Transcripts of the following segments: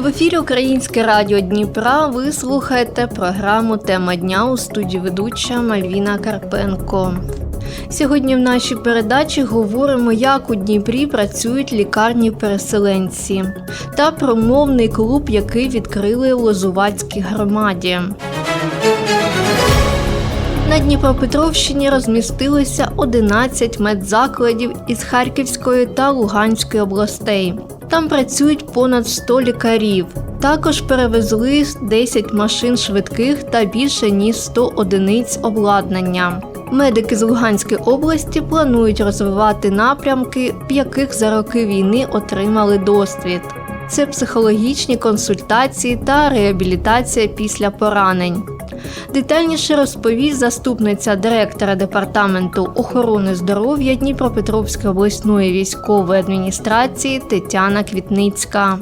В ефірі Українське радіо Дніпра. Ви слухаєте програму Тема дня у студії ведуча Мальвіна Карпенко. Сьогодні в нашій передачі говоримо, як у Дніпрі працюють лікарні переселенці та про мовний клуб, який відкрили у Лозувацькій громаді. На Дніпропетровщині розмістилися 11 медзакладів із Харківської та Луганської областей. Там працюють понад 100 лікарів. Також перевезли 10 машин швидких та більше ніж 100 одиниць обладнання. Медики з Луганської області планують розвивати напрямки, в яких за роки війни отримали досвід. Це психологічні консультації та реабілітація після поранень. Детальніше розповість заступниця директора департаменту охорони здоров'я Дніпропетровської обласної військової адміністрації Тетяна Квітницька.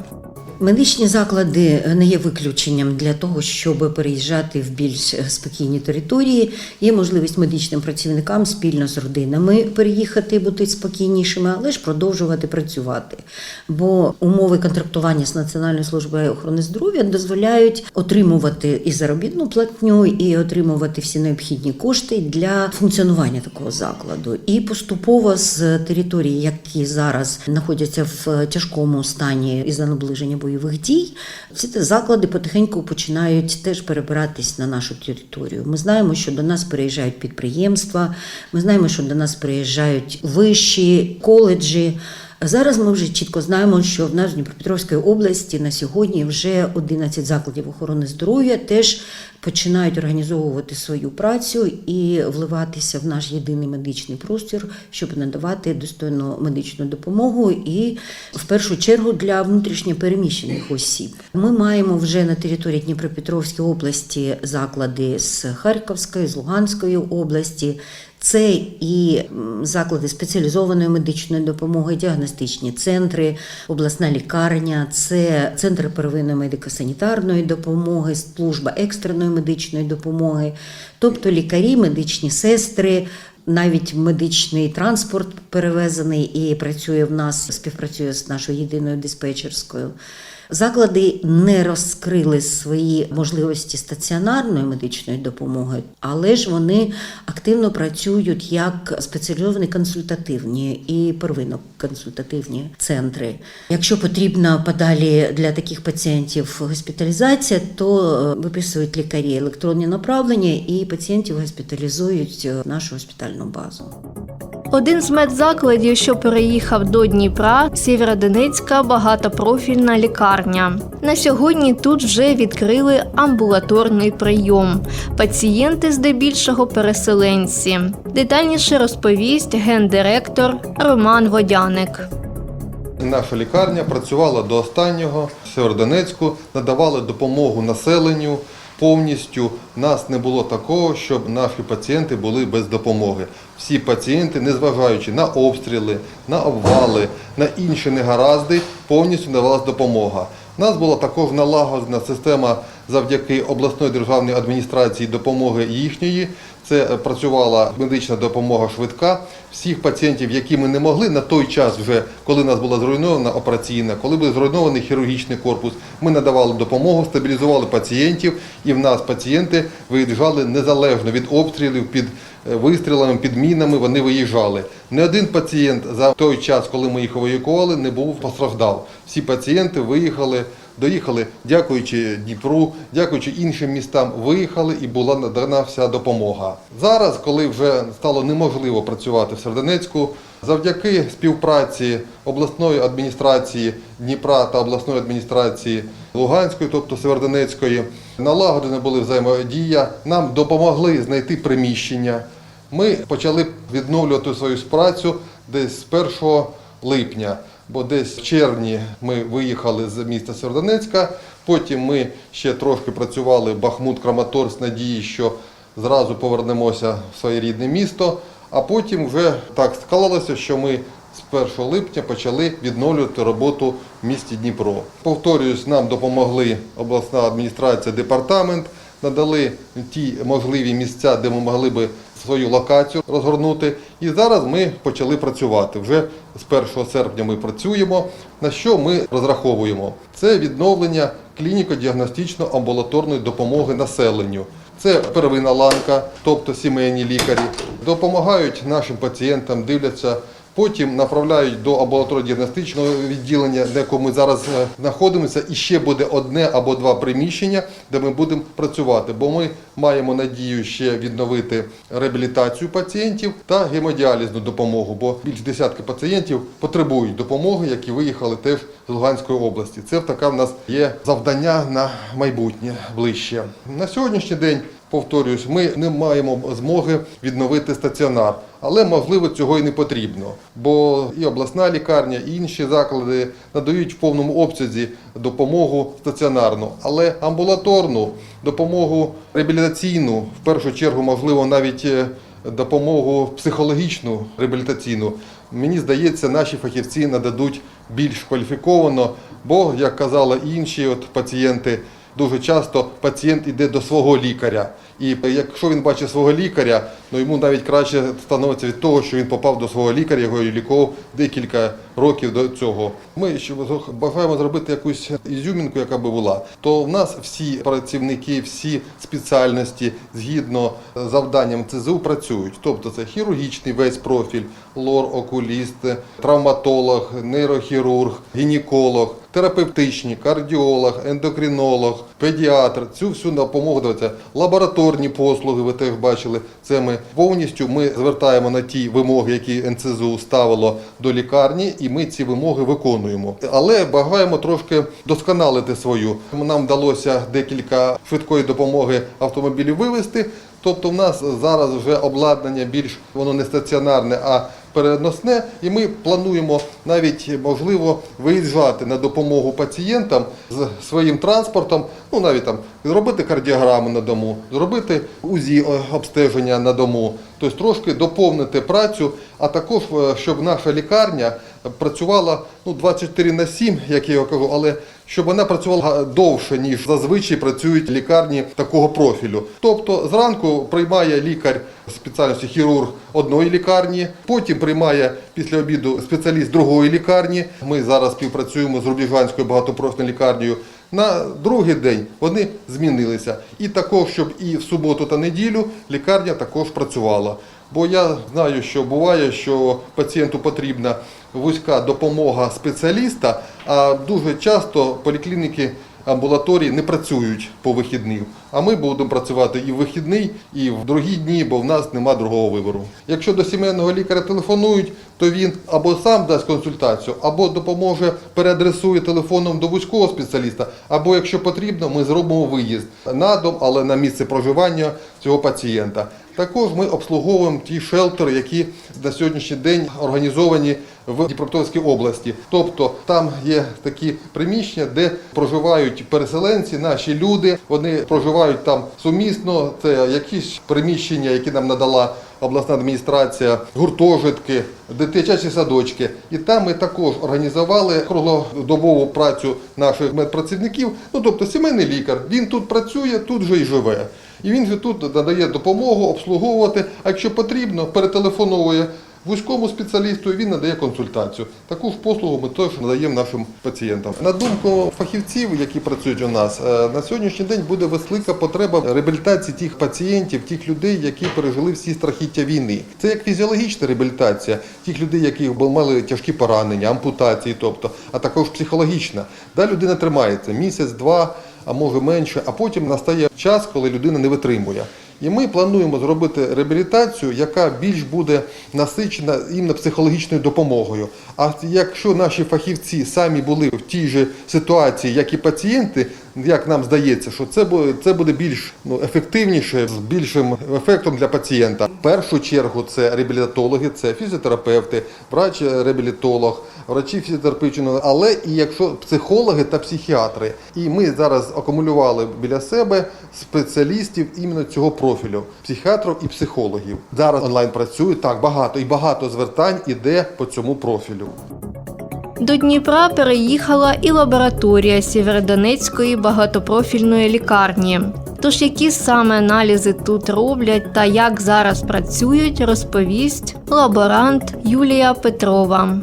Медичні заклади не є виключенням для того, щоб переїжджати в більш спокійні території. Є можливість медичним працівникам спільно з родинами переїхати, бути спокійнішими, але ж продовжувати працювати. Бо умови контрактування з Національною службою охорони здоров'я дозволяють отримувати і заробітну платню, і отримувати всі необхідні кошти для функціонування такого закладу. І поступово з території, які зараз знаходяться в тяжкому стані із-за наближення бойових дій, ці заклади потихеньку починають теж перебиратись на нашу територію. Ми знаємо, що до нас переїжджають підприємства, ми знаємо, що до нас приїжджають вищі коледжі. Зараз ми вже чітко знаємо, що в нас в Дніпропетровській області на сьогодні вже 11 закладів охорони здоров'я теж починають організовувати свою працю і вливатися в наш єдиний медичний простір, щоб надавати достойну медичну допомогу і в першу чергу для внутрішньопереміщених осіб. Ми маємо вже на території Дніпропетровської області заклади з Харківської, з Луганської області. Це і заклади спеціалізованої медичної допомоги, діагностичні центри, обласна лікарня, це центр первинної медико-санітарної допомоги, служба екстреної медичної допомоги, тобто лікарі, медичні сестри. Навіть медичний транспорт перевезений і працює в нас, співпрацює з нашою єдиною диспетчерською. Заклади не розкрили свої можливості стаціонарної медичної допомоги, але ж вони активно працюють як спеціалізовані консультативні і первинно-консультативні центри. Якщо потрібна подалі для таких пацієнтів госпіталізація, то е, виписують лікарі електронні направлення і пацієнтів госпіталізують в нашу госпітальну базу. Один з медзакладів, що переїхав до Дніпра, Сєвєродонецька багатопрофільна лікарня. На сьогодні тут вже відкрили амбулаторний прийом. Пацієнти здебільшого переселенці. Детальніше розповість гендиректор Роман Водяник. Наша лікарня працювала до останнього в Северодонецьку, надавали допомогу населенню повністю. У нас не було такого, щоб наші пацієнти були без допомоги. Всі пацієнти, незважаючи на обстріли, на обвали, на інші негаразди, повністю надавалась допомога. У нас була також налагоджена система завдяки обласної державної адміністрації допомоги їхньої. Це працювала медична допомога швидка. Всіх пацієнтів, які ми не могли на той час, вже коли нас була зруйнована операційна, коли був зруйнований хірургічний корпус, ми надавали допомогу, стабілізували пацієнтів, і в нас пацієнти виїжджали незалежно від обстрілів, під е, вистрілами, під мінами. Вони виїжджали. Не один пацієнт за той час, коли ми їх евакуювали, не був постраждав. Всі пацієнти виїхали. Доїхали, дякуючи Дніпру, дякуючи іншим містам, виїхали і була надана вся допомога. Зараз, коли вже стало неможливо працювати в Серденецьку, завдяки співпраці обласної адміністрації Дніпра та обласної адміністрації Луганської, тобто Северодонецької, налагоджена були взаємодія. Нам допомогли знайти приміщення. Ми почали відновлювати свою працю десь з 1 липня бо десь в червні ми виїхали з міста Сєвєродонецька, потім ми ще трошки працювали Бахмут, Краматорськ, надії, що зразу повернемося в своє рідне місто. А потім вже так склалося, що ми з 1 липня почали відновлювати роботу в місті Дніпро. Повторююсь, нам допомогли обласна адміністрація, департамент, надали ті можливі місця, де ми могли би свою локацію розгорнути. І зараз ми почали працювати. Вже з 1 серпня ми працюємо. На що ми розраховуємо? Це відновлення клініко-діагностично-амбулаторної допомоги населенню. Це первинна ланка, тобто сімейні лікарі, допомагають нашим пацієнтам, дивляться. Потім направляють до амбулаторно-діагностичного відділення, де ми зараз е, знаходимося, і ще буде одне або два приміщення, де ми будемо працювати. Бо ми маємо надію ще відновити реабілітацію пацієнтів та гемодіалізну допомогу. Бо більш десятки пацієнтів потребують допомоги, які виїхали теж з Луганської області. Це така в нас є завдання на майбутнє ближче. На сьогоднішній день. Повторюсь, ми не маємо змоги відновити стаціонар, але можливо цього і не потрібно, бо і обласна лікарня, і інші заклади надають в повному обсязі допомогу стаціонарну, але амбулаторну допомогу реабілітаційну, в першу чергу, можливо, навіть е, допомогу психологічну реабілітаційну. Мені здається, наші фахівці нададуть більш кваліфіковано, бо, як казали інші от пацієнти, Дуже часто пацієнт йде до свого лікаря, і якщо він бачить свого лікаря, ну йому навіть краще становиться від того, що він попав до свого лікаря, його лікував декілька років до цього. Ми ще бажаємо зробити якусь ізюмінку, яка би була. То в нас всі працівники, всі спеціальності згідно завданням ЦЗУ працюють. Тобто це хірургічний весь профіль, лор, окуліст, травматолог, нейрохірург, гінеколог, терапевтичні, кардіолог, ендокринолог, педіатр. Цю всю допомогу давайте. Лабораторні послуги, ви теж бачили. Це ми повністю ми звертаємо на ті вимоги, які НЦЗУ ставило до лікарні, і ми ці вимоги виконуємо. Але бажаємо трошки досконалити свою. Нам вдалося декілька швидкої допомоги автомобілів вивезти. Тобто в нас зараз вже обладнання більш воно не стаціонарне, а переносне, і ми плануємо навіть можливо виїжджати на допомогу пацієнтам з своїм транспортом, ну навіть там зробити кардіограму на дому, зробити УЗІ обстеження на дому, тобто трошки доповнити працю, а також е, щоб наша лікарня працювала ну 24 на 7, як я кажу, але щоб вона працювала довше, ніж зазвичай працюють лікарні такого профілю. Тобто зранку приймає лікар спеціальності хірург одної лікарні, потім приймає після обіду спеціаліст другої лікарні. Ми зараз співпрацюємо з Рубіжанською багатопрофільною лікарнею. На другий день вони змінилися. І також, щоб і в суботу та неділю лікарня також працювала. Бо я знаю, що буває, що пацієнту потрібна вузька допомога спеціаліста, а дуже часто поліклініки амбулаторії не працюють по вихідних. А ми будемо працювати і в вихідний, і в другі дні, бо в нас нема другого вибору. Якщо до сімейного лікаря телефонують, то він або сам дасть консультацію, або допоможе переадресує телефоном до вузького спеціаліста, або якщо потрібно, ми зробимо виїзд на дом, але на місце проживання цього пацієнта. Також ми обслуговуємо ті шелтери, які на сьогоднішній день організовані в Дніпропетровській області. Тобто там є такі приміщення, де проживають переселенці, наші люди. Вони проживають там сумісно. Це якісь приміщення, які нам надала обласна адміністрація, гуртожитки, дитячі садочки. І там ми також організували круглодобову працю наших медпрацівників. Ну тобто сімейний лікар. Він тут працює, тут же і живе. І він же тут надає допомогу обслуговувати. А якщо потрібно, перетелефоновує вузькому спеціалісту, він надає консультацію. Таку ж послугу ми теж надаємо нашим пацієнтам. На думку фахівців, які працюють у нас, е, на сьогоднішній день буде велика потреба реабілітації тих пацієнтів, тих людей, які пережили всі страхіття війни. Це як фізіологічна реабілітація тих людей, які мали тяжкі поранення, ампутації, тобто, а також психологічна. Да, людина тримається місяць-два а може менше, а потім настає час, коли людина не витримує. І ми плануємо зробити реабілітацію, яка більш буде насичена іменно психологічною допомогою. А якщо наші фахівці самі були в тій же ситуації, як і пацієнти, як нам здається, що це буде, це буде більш ну, ефективніше, з більшим ефектом для пацієнта. В першу чергу це реабілітологи, це фізіотерапевти, врач-реабілітолог, врачі фізіотерапевтичного, але і якщо психологи та психіатри. І ми зараз акумулювали біля себе спеціалістів іменно цього профілю психіатрів і психологів. Зараз онлайн працюють так багато і багато звертань іде по цьому профілю. До Дніпра переїхала і лабораторія Сєвєродонецької багатопрофільної лікарні. Тож які саме аналізи тут роблять та як зараз працюють, розповість лаборант Юлія Петрова.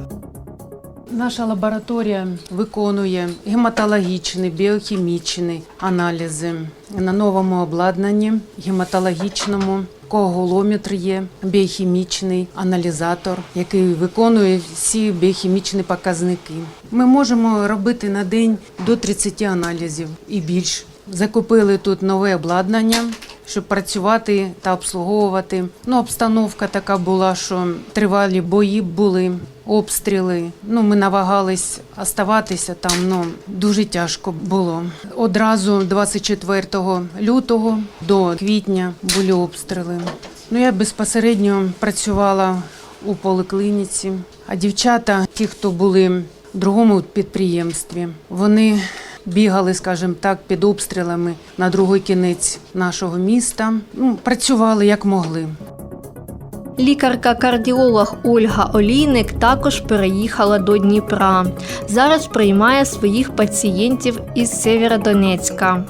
Наша лабораторія виконує гематологічні, біохімічні аналізи на новому обладнанні гематологічному. Коагулометр є біохімічний аналізатор, який виконує всі біохімічні показники. Ми можемо робити на день до 30 аналізів і більш. Закупили тут нове обладнання, щоб працювати та обслуговувати. Ну, обстановка така була, що тривалі бої були, обстріли. Ну, ми намагались оставатися там, ну дуже тяжко було. Одразу 24 лютого до квітня були обстріли. Ну, я безпосередньо працювала у поліклініці, а дівчата, ті, хто були в другому підприємстві, вони бігали, скажімо так, під обстрілами на другий кінець нашого міста. Ну, працювали як могли. Лікарка-кардіолог Ольга Олійник також переїхала до Дніпра. Зараз приймає своїх пацієнтів із Сєвєродонецька.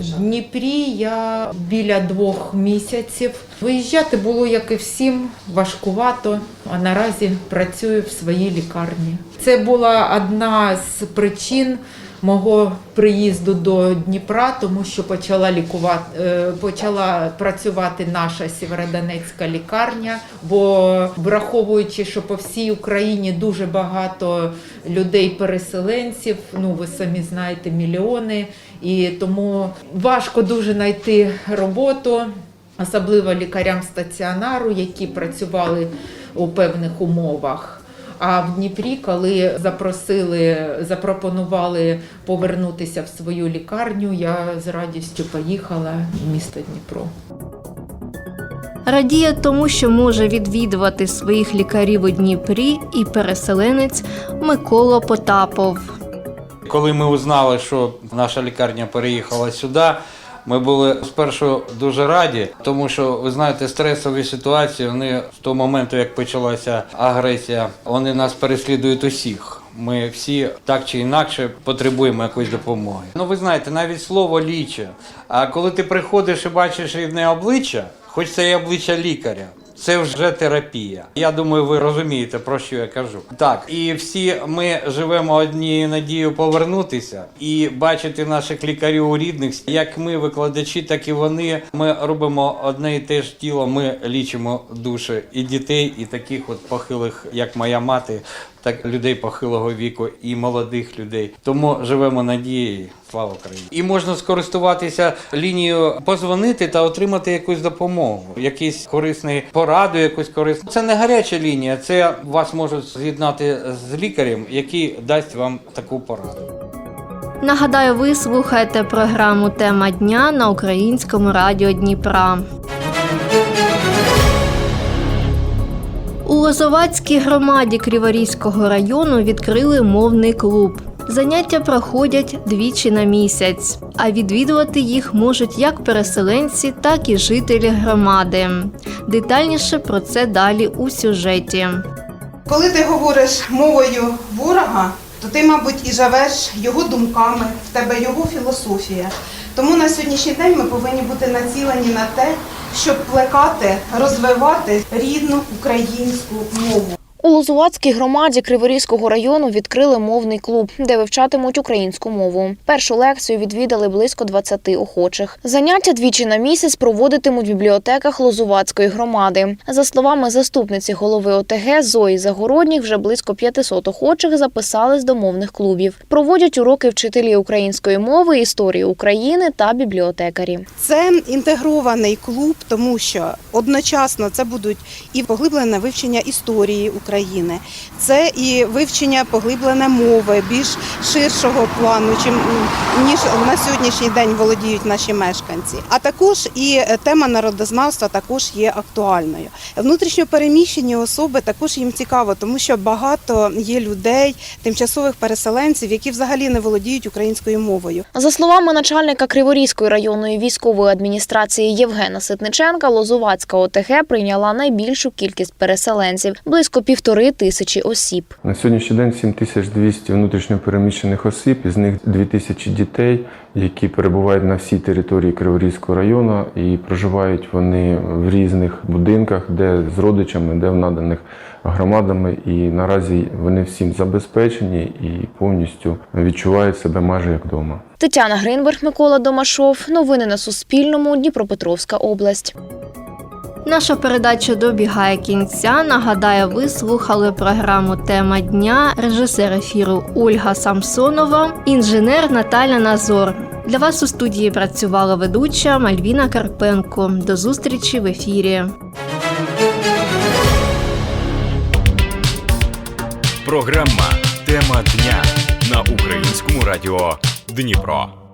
В Дніпрі я біля двох місяців. Виїжджати було, як і всім, важкувато, а наразі працюю в своїй лікарні. Це була одна з причин мого приїзду до Дніпра, тому що почала лікувати, е, почала працювати наша Сєвєродонецька лікарня. Бо враховуючи, що по всій Україні дуже багато людей-переселенців, ну ви самі знаєте, мільйони, і тому важко дуже знайти роботу, особливо лікарям стаціонару, які працювали у певних умовах. А в Дніпрі, коли запросили, запропонували повернутися в свою лікарню, я з радістю поїхала в місто Дніпро. Радіє тому, що може відвідувати своїх лікарів у Дніпрі і переселенець Микола Потапов. Коли ми узнали, що наша лікарня переїхала сюди, ми були спершу дуже раді, тому що ви знаєте, стресові ситуації вони з того моменту, як почалася агресія, вони нас переслідують усіх. Ми всі так чи інакше потребуємо якоїсь допомоги. Ну ви знаєте, навіть слово ліче. А коли ти приходиш і бачиш рідне обличчя, хоч це і обличчя лікаря. Це вже терапія. Я думаю, ви розумієте про що я кажу. Так, і всі ми живемо однією надією повернутися і бачити наших лікарів у рідних, як ми, викладачі, так і вони. Ми робимо одне і те ж тіло. Ми лічимо душі і дітей, і таких от похилих, як моя мати, так людей похилого віку і молодих людей. Тому живемо надією. Слава Україні! І можна скористуватися лінією, позвонити та отримати якусь допомогу, якийсь корисний пораду, якусь корисну. Це не гаряча лінія, це вас можуть з'єднати з лікарем, який дасть вам таку пораду. Нагадаю, ви слухаєте програму Тема дня на українському радіо Дніпра. Лозовацькій громаді Криворізького району відкрили мовний клуб. Заняття проходять двічі на місяць, а відвідувати їх можуть як переселенці, так і жителі громади. Детальніше про це далі у сюжеті. Коли ти говориш мовою ворога, то ти, мабуть, і живеш його думками, в тебе його філософія. Тому на сьогоднішній день ми повинні бути націлені на те, щоб плекати, розвивати рідну українську мову. У Лозувацькій громаді Криворізького району відкрили мовний клуб, де вивчатимуть українську мову. Першу лекцію відвідали близько 20 охочих. Заняття двічі на місяць проводитимуть в бібліотеках Лозувацької громади. За словами заступниці голови ОТГ Зої Загородніх, вже близько 500 охочих записались до мовних клубів. Проводять уроки вчителі української мови, історії України та бібліотекарі. Це інтегрований клуб, тому що одночасно це будуть і поглиблене вивчення історії України. України. Це і вивчення поглиблене мови більш ширшого плану, чим ніж на сьогоднішній день володіють наші мешканці. А також і тема народознавства також є актуальною. Внутрішньо переміщені особи також їм цікаво, тому що багато є людей, тимчасових переселенців, які взагалі не володіють українською мовою. За словами начальника Криворізької районної військової адміністрації Євгена Ситниченка, Лозувацька ОТГ прийняла найбільшу кількість переселенців близько півтори тисячі осіб. На сьогоднішній день 7200 внутрішньопереміщених осіб, із них 2000 дітей, які перебувають на всій території Криворізького району і проживають вони в різних будинках, де з родичами, де в наданих громадами. І наразі вони всім забезпечені і повністю відчувають себе майже як вдома. Тетяна Гринберг, Микола Домашов. Новини на Суспільному. Дніпропетровська область. Наша передача добігає кінця. Нагадаю, ви слухали програму Тема дня, режисер ефіру Ольга Самсонова, інженер Наталя Назор. Для вас у студії працювала ведуча Мальвіна Карпенко. До зустрічі в ефірі. Програма Тема дня на українському радіо Дніпро.